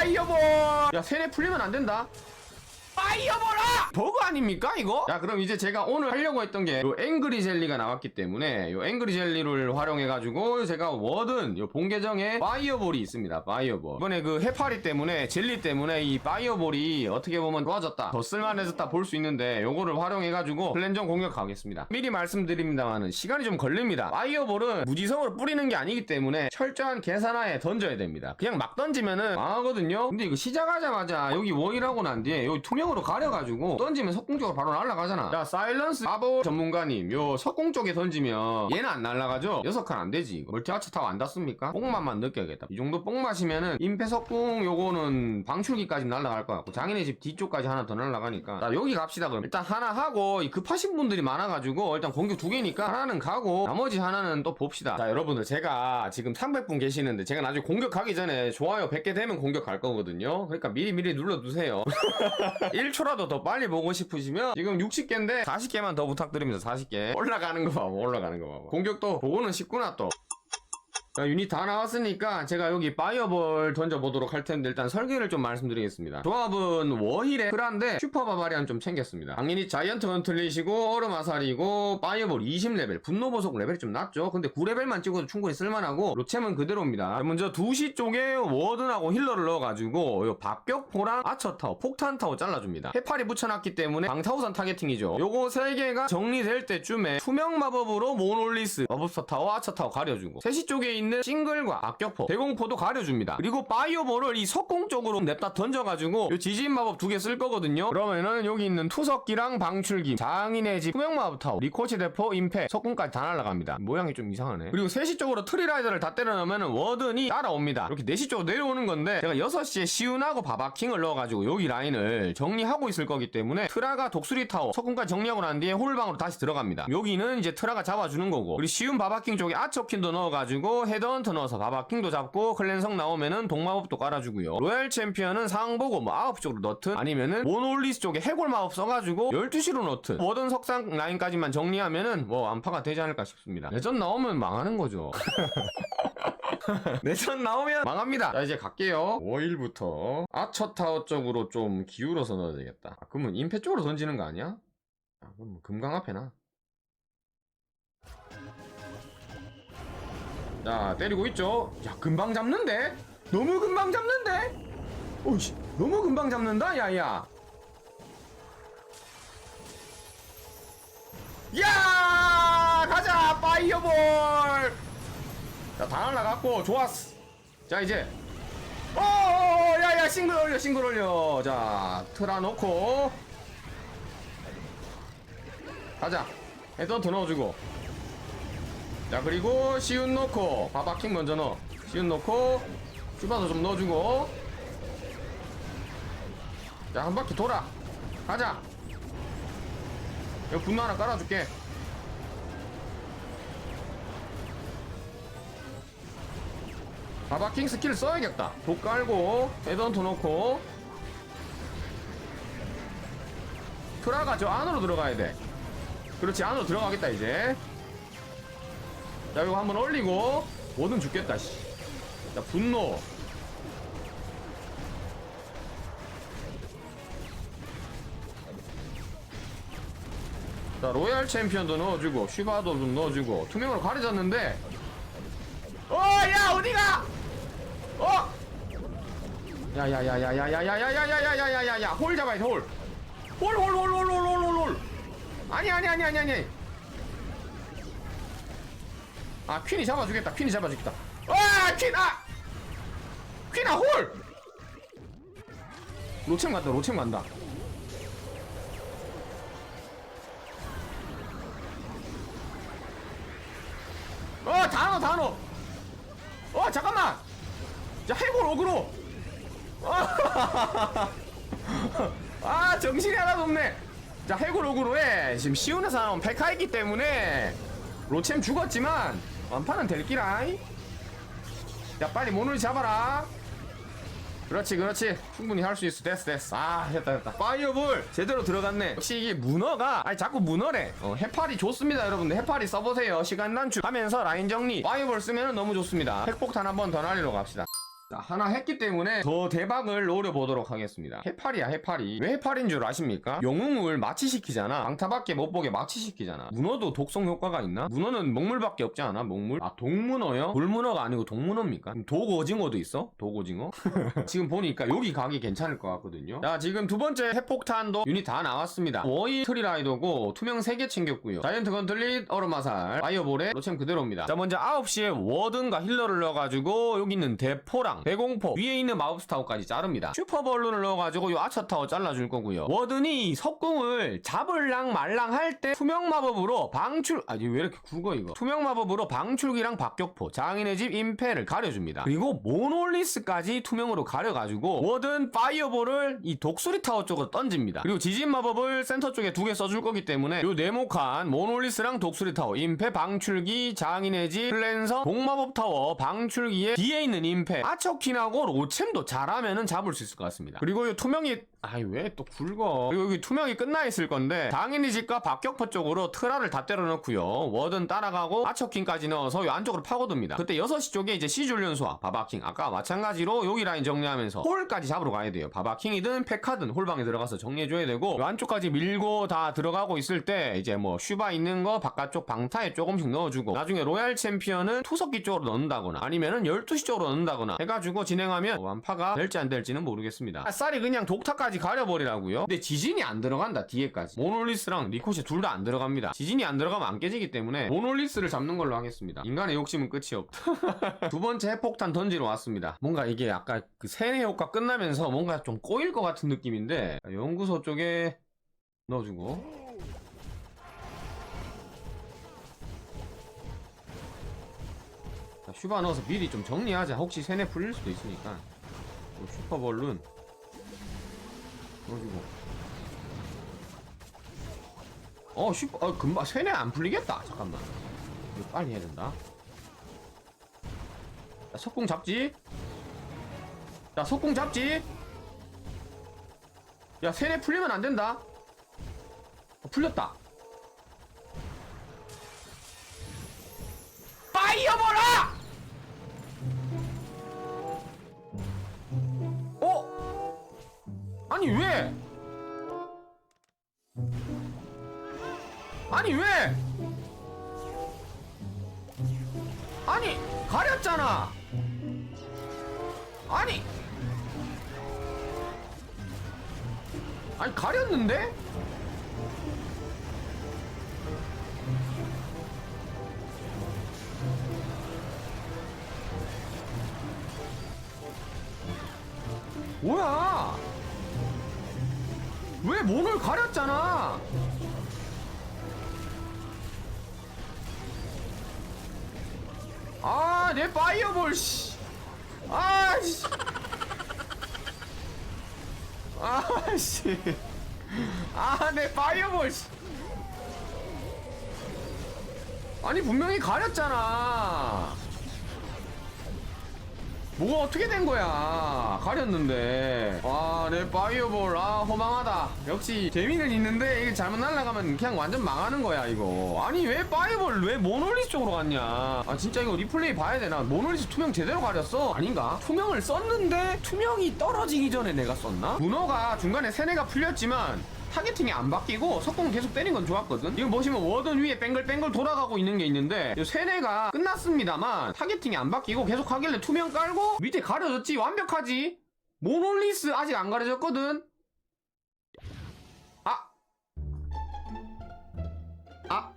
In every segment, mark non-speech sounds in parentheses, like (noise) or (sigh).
파이어볼 야 세뇌 풀리면 안 된다. 파 이어볼아 버그 아닙니까 이거? 자 그럼 이제 제가 오늘 하려고 했던 게 요 앵그리 젤리가 나왔기 때문에 요 앵그리 젤리를 활용해 가지고 제가 워든 요 본 계정에 파이어볼이 있습니다 파이어볼. 이번에 그 해파리 때문에 젤리 때문에 이 파이어볼이 어떻게 보면 좋아졌다 더 쓸만해졌다 볼 수 있는데 요거를 활용해 가지고 클랜전 공격하겠습니다. 미리 말씀드립니다만은 시간이 좀 걸립니다. 파이어볼은 무지성으로 뿌리는 게 아니기 때문에 철저한 계산하에 던져야 됩니다. 그냥 막 던지면은 망하거든요. 근데 이거 시작하자마자 여기 원이라고 난 뒤에 여기 투명으로 가려가지고 던지면 석궁 쪽으로 바로 날아가잖아. 자 사일런스 마법 전문가님 요 석궁 쪽에 던지면 얘는 안 날아가죠? 녀석 칸안 되지. 이거 멀티아츠 타워 안 닿습니까? 뽕맛만 느껴야겠다. 이 정도 뽕맛이면은 임페석궁 요거는 방출기까지 날아갈 것 같고 장인의 집 뒤쪽까지 하나 더 날아가니까. 자 여기 갑시다 그럼. 일단 하나 하고 이 급하신 분들이 많아가지고 일단 공격 두 개니까 하나는 가고 나머지 하나는 또 봅시다. 자 여러분들 제가 지금 300분 계시는데 제가 나중에 공격하기 전에 좋아요 100개 되면 공격할 거거든요. 그러니까 미리미리 눌러두세요 (laughs) 1초라도 더 빨리 보고 싶으시면 지금 60개인데 40개만 더 부탁드립니다 40개. 올라가는 거 봐봐 올라가는 거 봐봐. 공격도 보고는 쉽구나 또 자, 유닛 다 나왔으니까 제가 여기 파이어볼 던져보도록 할 텐데 일단 설계를 좀 말씀드리겠습니다. 조합은 워힐에 프란데 슈퍼 바바리안 좀 챙겼습니다. 당연히 자이언트 건틀릿이고 얼음 아살이고 파이어볼 20레벨 분노 보석 레벨이 좀 낮죠. 근데 9레벨만 찍어도 충분히 쓸만하고 로챔은 그대로입니다. 먼저 2시 쪽에 워든하고 힐러를 넣어가지고 요 박격포랑 아처타워 폭탄타워 잘라줍니다. 해파리 붙여놨기 때문에 방타우산 타겟팅이죠. 요거 3개가 정리될 때쯤에 투명 마법으로 모놀리스 마법사 타워 아처타워 가려주고 3시 쪽에 있는 싱글과 악격포 대공포도 가려줍니다. 그리고 파이어볼을 이 석공 쪽으로 냅다 던져가지고 요 지진 마법 두 개 쓸 거거든요. 그러면은 여기 있는 투석기랑 방출기 장인의 집 투명 마법 타워 리코치 대포 임페 석공까지 다 날아갑니다. 모양이 좀 이상하네. 그리고 3시 쪽으로 트리라이더를 다 때려넣으면 워든이 따라옵니다. 이렇게 4시 쪽으로 내려오는 건데 제가 6시에 시운하고 바바킹을 넣어가지고 여기 라인을 정리하고 있을 거기 때문에 트라가 독수리 타워 석공까지 정리하고 난 뒤에 홀방으로 다시 들어갑니다. 여기는 이제 트라가 잡아주는 거고 그리고 시운 바바킹 쪽에 아처킨도 넣어가지고 헤드헌터 넣어서 바바킹도 잡고 클랜성 나오면은 동마법도 깔아주고요. 로얄 챔피언은 상황 보고 뭐 아홉 쪽으로 넣든 아니면은 모놀리스 쪽에 해골 마법 써가지고 12시로 넣든 워든 석상 라인까지만 정리하면은 뭐 안파가 되지 않을까 싶습니다. 내전 나오면 망하는 거죠. (laughs) 내전 나오면 망합니다. 자 이제 갈게요. 5일부터 아처타워 쪽으로 좀 기울어서 넣어야 되겠다. 아, 그러면 임페 쪽으로 던지는 거 아니야? 아, 그럼 뭐 금강 앞에 나. 자 때리고 있죠. 야 금방 잡는데? 너무 금방 잡는데? 오이씨 너무 금방 잡는다? 야야. 야 가자 파이어볼! 자다 날라갔고 좋았어 자 이제. 어 야야 싱글 올려 싱글 올려. 자 틀어 놓고. 가자. 헤더 더 넣어주고 자 그리고 시운 넣고 바바킹 먼저 넣어. 시운 넣고 슈바도 좀 넣어주고. 자 한 바퀴 돌아. 가자. 여기 분노 하나 깔아줄게. 바바킹 스킬 써야겠다. 독 깔고 헤드헌터 넣고. 트라가 저 안으로 들어가야 돼. 그렇지 안으로 들어가겠다 이제 자 이거 한번 올리고 뭐든 죽겠다 씨. 자 분노 자 로얄 챔피언도 넣어주고 슈바도 좀 넣어주고 투명으로 가려졌는데 어야 어디가 어 야야야야야야야야야야야야야야야 홀 잡아야 돼홀홀 홀홀홀홀홀 홀홀 아니 아니 아니 아니 아니 아 퀸이 잡아주겠다 퀸이 잡아주겠다 아 퀸! 아! 퀸아 홀! 로챔 간다 로챔 간다 어 다노 다노 어 잠깐만 자 해골 어그로 (laughs) 아 정신이 하나도 없네 자 해골 어그로에 지금 시온에서 나온 페카이기 때문에 로챔 죽었지만 완파는 될 끼라이 야 빨리 모놀리 잡아라. 그렇지 그렇지. 충분히 할 수 있어. 됐어 됐어. 아 됐다 됐다. 파이어볼 제대로 들어갔네. 역시 이게 문어가 아니 자꾸 문어래. 어, 해파리 좋습니다 여러분들. 해파리 써보세요. 시간 단축 하면서 라인 정리. 파이어볼 쓰면 너무 좋습니다. 핵폭탄 한 번 더 날리러 갑시다 자, 하나 했기 때문에 더 대박을 노려보도록 하겠습니다. 해파리야, 해파리. 왜 해파리인 줄 아십니까? 영웅을 마취시키잖아. 강타밖에 못 보게 마취시키잖아. 문어도 독성 효과가 있나? 문어는 먹물밖에 없지 않아? 먹물? 아, 동문어요? 돌문어가 아니고 동문어입니까? 독오징어도 있어? 독오징어? (laughs) 지금 보니까 여기 가기 괜찮을 것 같거든요. 자, 지금 두 번째 핵폭탄도 유닛 다 나왔습니다. 워이 트리라이더고 투명 3개 챙겼고요. 자이언트 건틀릿, 얼음마살, 바이오볼에 로챔 그대로입니다. 자, 먼저 9시에 워든과 힐러를 넣어가지고 여기 있는 대포랑 대공포 위에 있는 마법스타워까지 자릅니다. 슈퍼벌룬을 넣어가지고 요 아처타워 잘라줄 거고요. 워든이 석궁을 잡을랑 말랑 할 때 투명 마법으로 방출 아니 왜 이렇게 굵어 이거 투명 마법으로 방출기랑 박격포 장인의 집 임페를 가려줍니다. 그리고 모놀리스까지 투명으로 가려가지고 워든 파이어볼을 이 독수리 타워 쪽으로 던집니다. 그리고 지진 마법을 센터 쪽에 두 개 써줄 거기 때문에 요 네모칸 모놀리스랑 독수리 타워 임페 방출기 장인의 집 클랜서 복마법 타워 방출기에 뒤에 있는 임페 아처 킨하고 로챔도 잘하면은 잡을 수 있을 것 같습니다. 그리고 요 투명이 아이 왜 또 굵어? 여기 투명이 끝나 있을 건데 장인의 집과 박격포 쪽으로 트라를 다 때려 넣고요. 워든 따라가고 아처킨까지 넣어서 요 안쪽으로 파고듭니다. 그때 6시 쪽에 이제 시줄련수와 바바킹 아까 마찬가지로 여기 라인 정리하면서 홀까지 잡으러 가야 돼요. 바바킹이든 페카든 홀방에 들어가서 정리해줘야 되고 요 안쪽까지 밀고 다 들어가고 있을 때 이제 뭐 슈바 있는 거 바깥쪽 방타에 조금씩 넣어주고 나중에 로얄 챔피언은 투석기 쪽으로 넣는다거나 아니면은 12시 쪽으로 넣는다거나 해가지고 진행하면 뭐 완파가 될지 안 될지는 모르겠습니다. 아싸리 그냥 독타까지 가려버리라고요? 근데 지진이 안 들어간다 뒤에까지. 모놀리스랑 리코시 둘 다 안 들어갑니다. 지진이 안 들어가면 안 깨지기 때문에 모놀리스를 잡는 걸로 하겠습니다. 인간의 욕심은 끝이 없다 (laughs) 두 번째 핵폭탄 던지러 왔습니다. 뭔가 이게 아까 그 세뇌 효과 끝나면서 뭔가 좀 꼬일 것 같은 느낌인데 연구소 쪽에 넣어주고. 자, 슈바 넣어서 미리 좀 정리하자. 혹시 세뇌 풀릴 수도 있으니까. 요 슈퍼볼룬 넣어주고. 어 슈퍼 어 금방 세뇌 안 풀리겠다. 잠깐만. 이거 빨리 해야 된다. 자 석궁 잡지? 자 석궁 잡지? 야 세뇌 풀리면 안 된다. 어, 풀렸다. 파이어볼아 아니 왜? 아니 왜? 아니 가렸잖아. 아니. 아니 가렸는데? 뭐야 왜 몸을 가렸잖아 아, 내 파이어볼, 씨. 아, 씨. 아, 씨. 아, 내 파이어볼, 씨. 아니, 분명히 가렸잖아. 뭐가 어떻게 된 거야? 가렸는데. 와, 내 파이어볼. 아, 허망하다. 역시 재미는 있는데 이게 잘못 날아가면 그냥 완전 망하는 거야, 이거. 아니, 왜 파이어볼 왜 모놀리스 쪽으로 갔냐? 아, 진짜 이거 리플레이 봐야 되나? 모놀리스 투명 제대로 가렸어? 아닌가? 투명을 썼는데 투명이 떨어지기 전에 내가 썼나? 문어가 중간에 세뇌가 풀렸지만 타겟팅이 안 바뀌고 석공 계속 때린 건 좋았거든. 이거 보시면 워든 위에 뱅글뱅글 돌아가고 있는 게 있는데 이 세뇌가 끝났습니다만 타겟팅이 안 바뀌고 계속 하길래 투명 깔고 밑에 가려졌지 완벽하지. 모놀리스 아직 안 가려졌거든. 아. 아.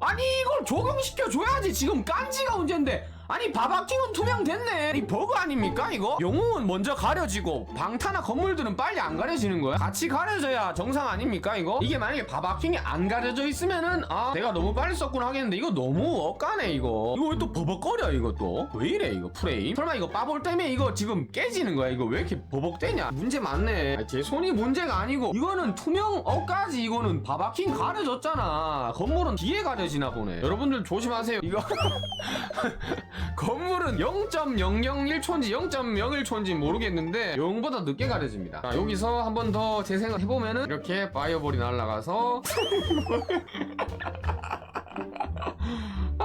아니 이걸 적용시켜 줘야지 지금 깐지가 문제인데 아니 바바킹은 투명됐네. 이 버그 아닙니까 이거? 영웅은 먼저 가려지고 방타나 건물들은 빨리 안 가려지는 거야? 같이 가려져야 정상 아닙니까 이거? 이게 만약에 바바킹이 안 가려져 있으면은 아 내가 너무 빨리 썼구나 하겠는데 이거 너무 억까네 이거. 이거 왜 또 버벅거려 이거 또왜 이래 이거 프레임? 설마 이거 빠볼 때문에 이거 지금 깨지는 거야? 이거 왜 이렇게 버벅대냐? 문제 많네. 아니, 제 손이 문제가 아니고. 이거는 투명 억까지 이거는 바바킹 가려졌잖아. 건물은 뒤에 가려지나 보네. 여러분들 조심하세요. 이거 (laughs) 건물은 0.001촌지 0.01촌지 모르겠는데 영보다 늦게 가려집니다. 자, 여기서 한 번 더 재생을 해보면은 이렇게 파이어볼이 날아가서 (laughs) 아